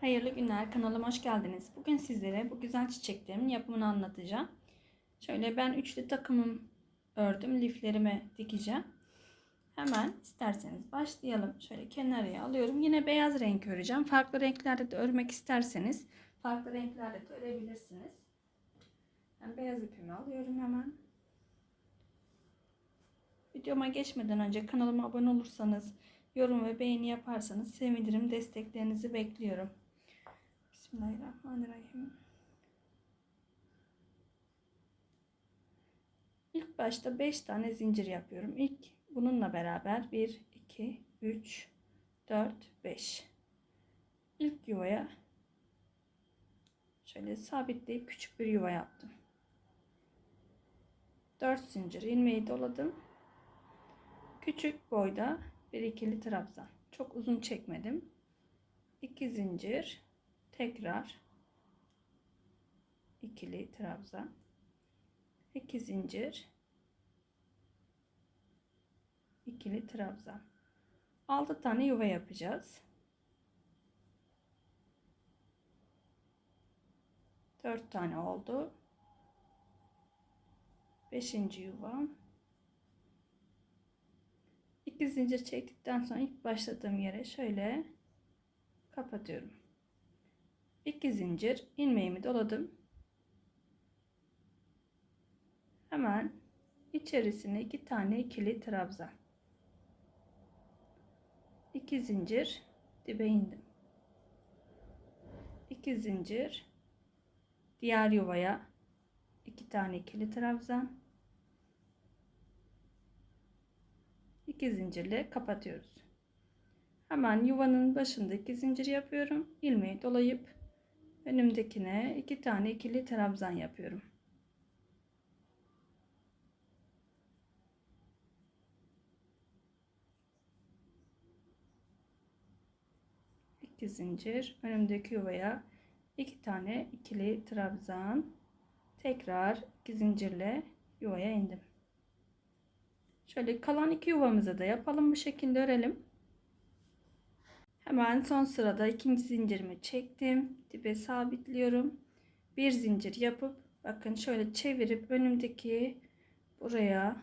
Hayırlı günler kanalıma hoş geldiniz. Bugün sizlere bu güzel çiçeklerimin yapımını anlatacağım. Şöyle ben üçlü takımım ördüm. Liflerime dikeceğim. Hemen isterseniz başlayalım. Şöyle kenarıya alıyorum. Yine beyaz renk öreceğim. Farklı renklerde de örmek isterseniz farklı renklerde de örebilirsiniz. Ben beyaz ipimi alıyorum hemen. Videoma geçmeden önce kanalıma abone olursanız, yorum ve beğeni yaparsanız sevinirim. Desteklerinizi bekliyorum. Bismillahirrahmanirrahim. İlk başta 5 tane zincir yapıyorum. İlk bununla beraber 1, 2, 3, 4, 5. İlk yuvaya şöyle sabitleyip küçük bir yuva yaptım. 4 zincir ilmeği doladım. Küçük boyda bir ikili trabzan. Çok uzun çekmedim. 2 zincir tekrar ikili trabzan. 2 zincir ikili trabzan. 6 tane yuva yapacağız. 4 tane oldu. 5. yuvam. 2 zincir çektikten sonra ilk başladığım yere şöyle kapatıyorum. 2 zincir ilmeğimi doladım. Hemen içerisine 2 tane ikili trabzan. 2 zincir dibe indim. 2 zincir diğer yuvaya 2 tane ikili trabzan 2 zincirle kapatıyoruz. Hemen yuvanın başındaki zincir yapıyorum. ilmeği dolayıp önümdekine 2 tane ikili trabzan yapıyorum. İki zincir önümdeki yuvaya iki tane ikili trabzan tekrar iki zincirle yuvaya indim. Şöyle kalan iki yuvamızı da yapalım bu şekilde örelim. Hemen son sırada ikinci zincirimi çektim. Dibe sabitliyorum. Bir zincir yapıp bakın şöyle çevirip önümdeki buraya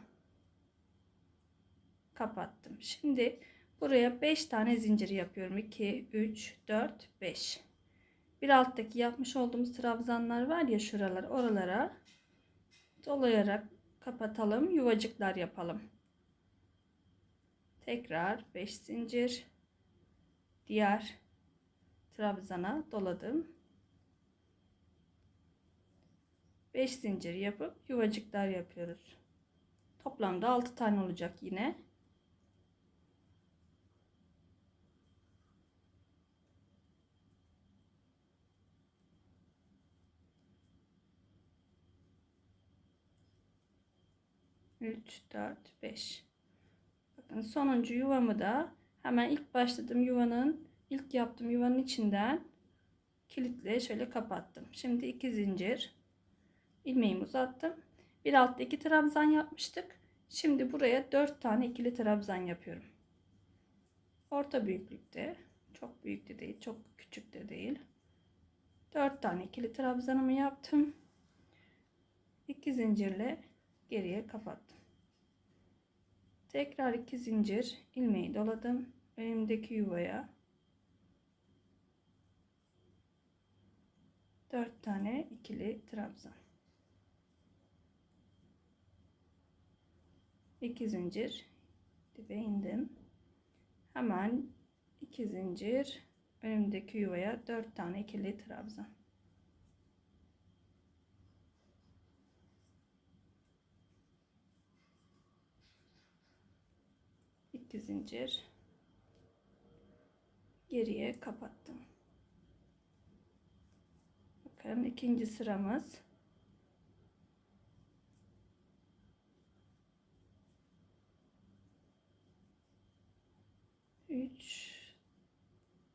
kapattım. Şimdi buraya 5 tane zincir yapıyorum. 2, 3, 4, 5. Bir alttaki yapmış olduğumuz trabzanlar var ya şuralar oralara dolayarak kapatalım. Yuvacıklar yapalım. Tekrar 5 zincir diğer trabzana doladım. 5 zincir yapıp yuvacıklar yapıyoruz. Toplamda 6 tane olacak yine. Üç, dört, beş. Bakın sonuncu yuvamı da hemen ilk başladığım yuvanın ilk yaptığım yuvanın içinden kilitle şöyle kapattım. Şimdi iki zincir ilmeğimi uzattım. Bir altta iki trabzan yapmıştık. Şimdi buraya dört tane ikili trabzan yapıyorum. Orta büyüklükte. Çok büyük de değil, çok küçük de değil. Dört tane ikili trabzanımı yaptım. İki zincirle geriye kapattım. Tekrar iki zincir ilmeği doladım. Önümdeki yuvaya 4 tane ikili trabzan. 2 zincir dibe indim. Hemen 2 zincir önümdeki yuvaya 4 tane ikili trabzan. 2 zincir geriye kapattım. Bakın ikinci sıramız. Üç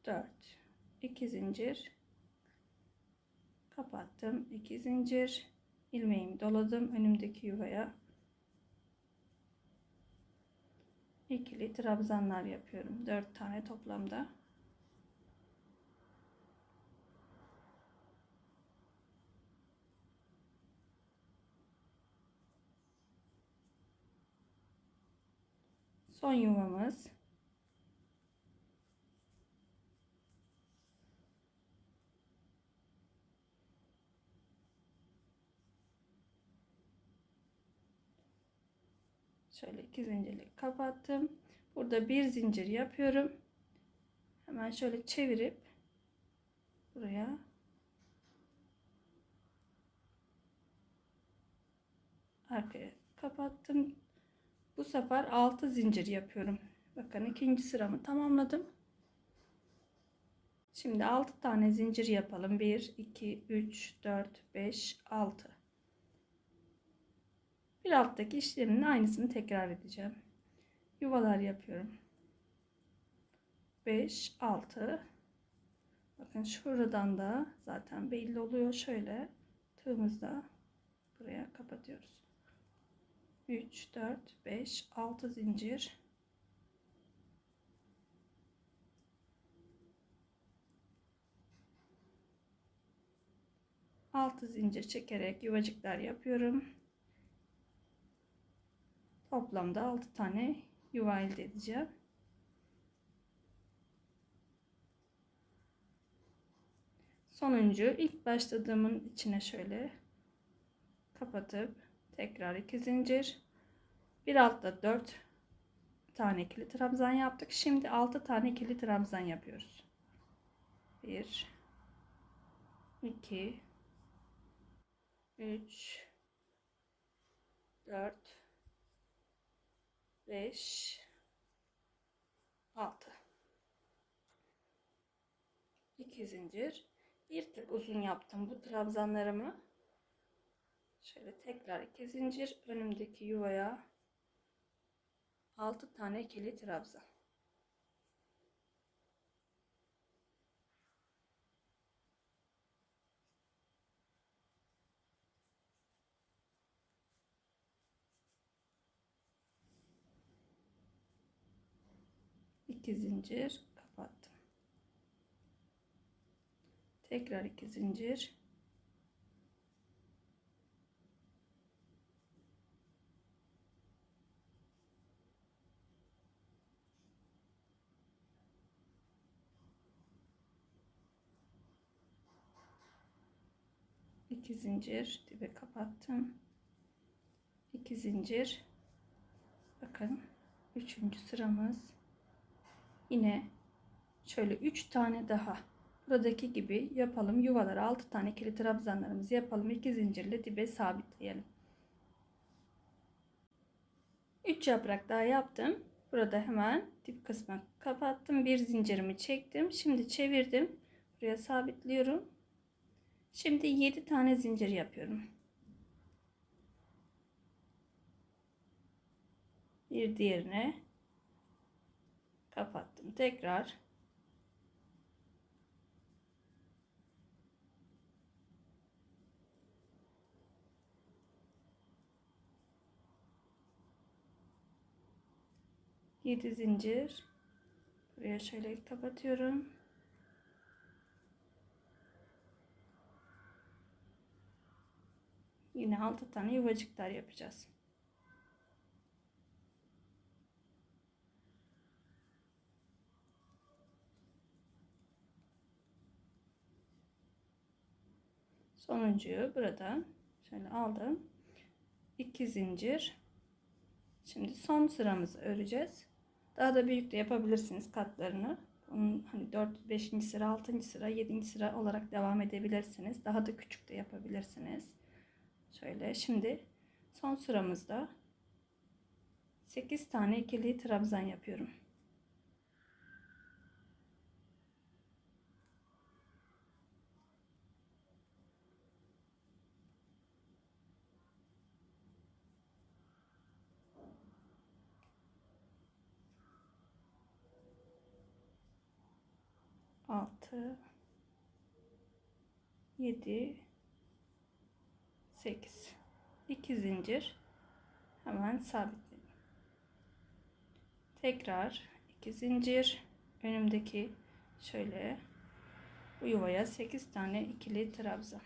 dört. İki zincir. Kapattım. İki zincir. İlmeğimi doladım önümdeki yuvaya. İkili trabzanlar yapıyorum. 4 tane toplamda. Son yuvamız. Şöyle iki zincirlik kapattım. Burada bir zincir yapıyorum. Hemen şöyle çevirip buraya arkaya kapattım. Bu sefer 6 zincir yapıyorum. Bakın ikinci sıramı tamamladım. Şimdi 6 tane zincir yapalım. 1 2 3 4 5 6 bir alttaki işlemin aynısını tekrar edeceğim. Yuvalar yapıyorum. 5 6 Bakın şuradan da zaten belli oluyor. Şöyle tığımızda buraya kapatıyoruz. 3 4 5 6 zincir altı zincir çekerek yuvacıklar yapıyorum. Toplamda 6 tane yuva elde edeceğim. Sonuncu ilk başladığımın içine şöyle kapatıp tekrar 2 zincir bir altta 4 tane ikili trabzan yaptık. Şimdi 6 tane ikili trabzan yapıyoruz. 1 2 3 4 5 6 2 zincir bir tık uzun yaptım bu trabzanlarımı şöyle tekrar 2 zincir önümdeki yuvaya 6 tane ikili trabzan iki zincir kapattım. Tekrar iki zincir. İki zincir dibe kapattım. iki zincir. Bakın üçüncü sıramız. Yine şöyle 3 tane daha. Buradaki gibi yapalım yuvalar 6 tane kilit trabzanlarımızı yapalım. 2 zincirle dibe sabitleyelim. 3 yaprak daha yaptım. Burada hemen dip kısmı kapattım. Bir zincirimi çektim. Şimdi çevirdim. Buraya sabitliyorum şimdi 7 tane zincir yapıyorum. Bir diğerine kapattım. Tekrar. Yedi zincir. Buraya şöyle kapatıyorum yine altı tane yuvacıklar yapacağız sonuncuyu buradan şöyle aldım. 2 zincir. Şimdi son sıramızı öreceğiz. Daha da büyük de yapabilirsiniz katlarını. Onun hani 4 5. sıra, 6. sıra, 7. sıra olarak devam edebilirsiniz. Daha da küçük de yapabilirsiniz. Şöyle şimdi son sıramızda 8 tane ikili trabzan yapıyorum. altı yedi sekiz. İki zincir. Hemen sabitledim. Tekrar iki zincir. Önümdeki şöyle bu yuvaya 8 tane ikili trabzan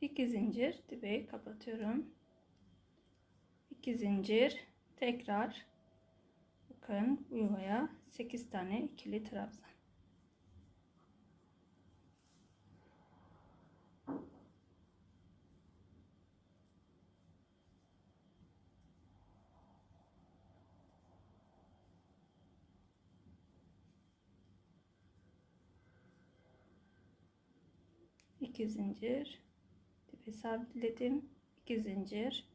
2 zincir dibe kapatıyorum. 2 zincir tekrar bakın bu yuvaya 8 tane ikili trabzan. İki zincir sabitledim. 2 zincir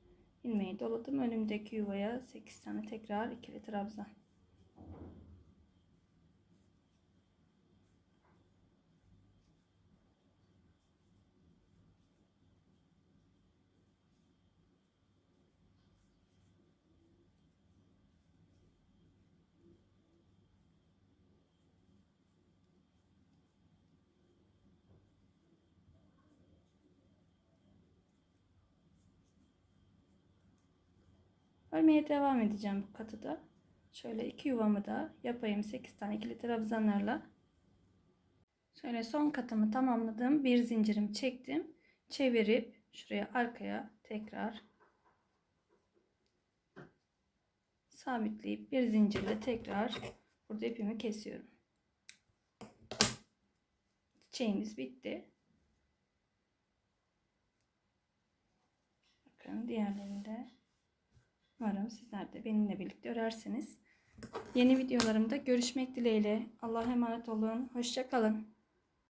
ilmeği doladım. Önümdeki yuvaya 8 tane tekrar ikili trabzan. Örmeye devam edeceğim bu katı da. Şöyle iki yuvamı da yapayım 8 tane ikili trabzanlarla. Şöyle son katımı tamamladım. Bir zincirimi çektim. Çevirip şuraya arkaya tekrar sabitleyip bir zincirle tekrar burada ipimi kesiyorum. Çiçeğimiz bitti. Bakın diğerlerinde Umarım sizler de benimle birlikte örersiniz. Yeni videolarımda görüşmek dileğiyle. Allah'a emanet olun. Hoşçakalın.